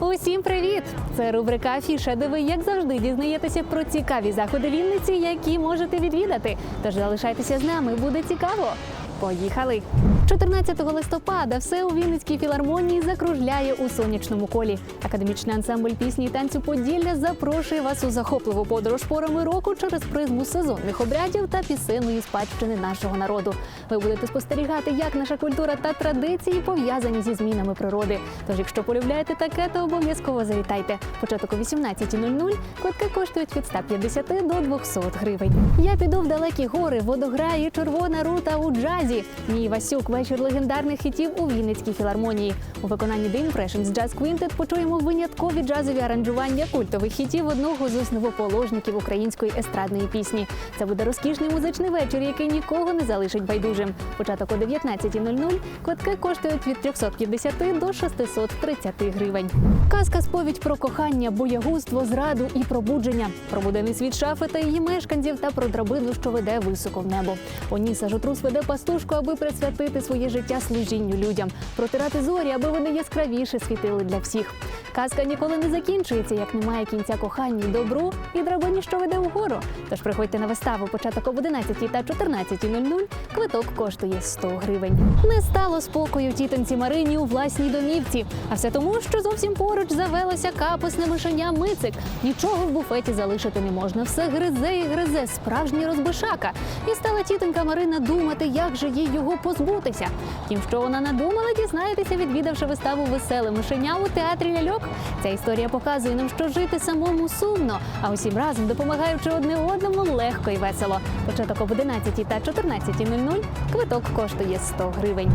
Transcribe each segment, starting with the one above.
Усім привіт! Це рубрика Афіша, де ви як завжди дізнаєтеся про цікаві заходи Вінниці, які можете відвідати. Тож залишайтеся з нами, буде цікаво. Поїхали! 14 листопада все у Вінницькій філармонії закружляє у сонячному колі. Академічний ансамбль пісні і танцю Поділля запрошує вас у захопливу подорож порами року через призму сезонних обрядів та пісенної спадщини нашого народу. Ви будете спостерігати, як наша культура та традиції пов'язані зі змінами природи. Тож, якщо полюбляєте таке, то обов'язково завітайте. Початок о 18.00. Квитки коштують від 150 до 200 гривень. Я піду в далекі гори, водограї, червона рута у джазі. Мій Васюк, вечір легендарних хітів у Вінницькій філармонії. У виконанні The Impressions Jazz Quintet почуємо виняткові джазові аранжування культових хітів одного з основоположників української естрадної пісні. Це буде розкішний музичний вечір, який нікого не залишить байдужим. Початок о 19.00. Квитки коштують від 350 до 630 гривень. Казка сповідь про кохання, боягузтво, зраду і пробудження, про буденний світ шафи та її мешканців та про драбину, що веде високо в небо. Оніса Жотрус веде пастушку, аби присвятити своє життя служінню людям, протирати зорі, аби вони яскравіше світили для всіх. Казка ніколи не закінчується, як немає кінця коханню добру і драбині, що веде вгору. Тож приходьте на виставу початок об 11 та 14.00. Квиток коштує 100 гривень. Не стало спокою тітонці Марині у власній домівці. А все тому, що зовсім поруч завелося капусне мишеня Мицик. Нічого в буфеті залишити не можна. Все гризе і гризе, справжній розбишака. І стала тітонька Марина думати, як же їй його позбутися. Втім, що вона надумала, дізнаєтеся, відвідавши виставу Веселе мишеня у театрі ляльок. Ця історія показує нам, що жити самому сумно, а усім разом допомагаючи одне одному легко і весело. Початок об 11 та 14.00 квиток коштує 100 гривень.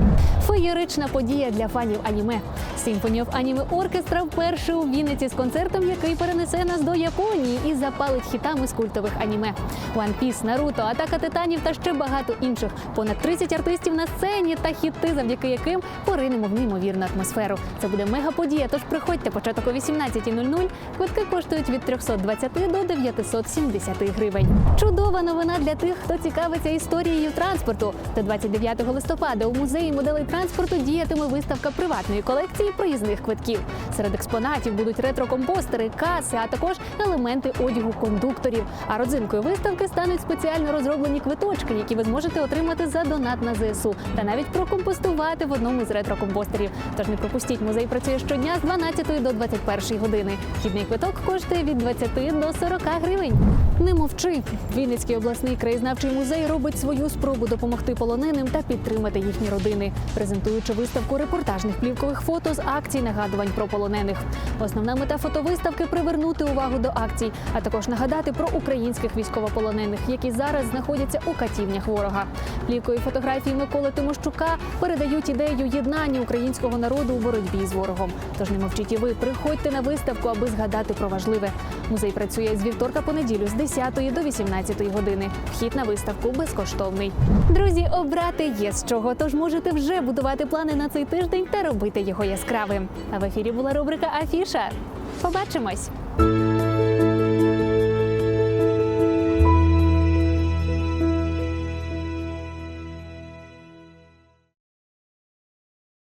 Феєрична подія для фанів аніме. Of Anime Orchestra вперше у Вінниці з концертом, який перенесе нас до Японії і запалить хітами з культових аніме. One Piece, Наруто, Атака титанів та ще багато інших. Понад 30 артистів на сцені та хіти, завдяки яким поринемо в неймовірну атмосферу. Це буде мега-подія, тож приходьте початок о 18.00. Квитки коштують від 320 до 970 гривень. Чудова новина для тих, хто цікавиться історією транспорту. До 29 листопада у музеї моделей транспорту діятиме виставка приватної колекції проїзних квитків. Серед експонатів будуть ретро-компостери, каси, а також елементи одягу кондукторів. А родзинкою виставки стануть спеціально розроблені квиточки, які ви зможете отримати за донат на ЗСУ та навіть прокомпостувати в одному з ретро-компостерів. Тож не пропустіть, музей працює щодня з 12 до 21 години. Вхідний квиток коштує від 20 до 40 гривень. Не мовчи. Вінницький обласний краєзнавчий музей робить свою спробу допомогти полоненим та підтримати їхні родини, презентуючи виставку репортажних плівкових фото з акцій нагадувань про полонених. Основна мета фотовиставки привернути увагу до акцій, а також нагадати про українських військовополонених, які зараз знаходяться у катівнях ворога. Плівкові фотографії Миколи Тимощука передають ідею єднання українського народу у боротьбі з ворогом. Тож не мовчіть і ви, приходьте на виставку, аби згадати про важливе. Музей працює з вівторка по неділю з 10 до 18 години. Вхід на виставку безкоштовний. Друзі, обрати є з чого, тож можете вже будувати плани на цей тиждень та робити його яскравим. А в ефірі була рубрика Афіша. Побачимось!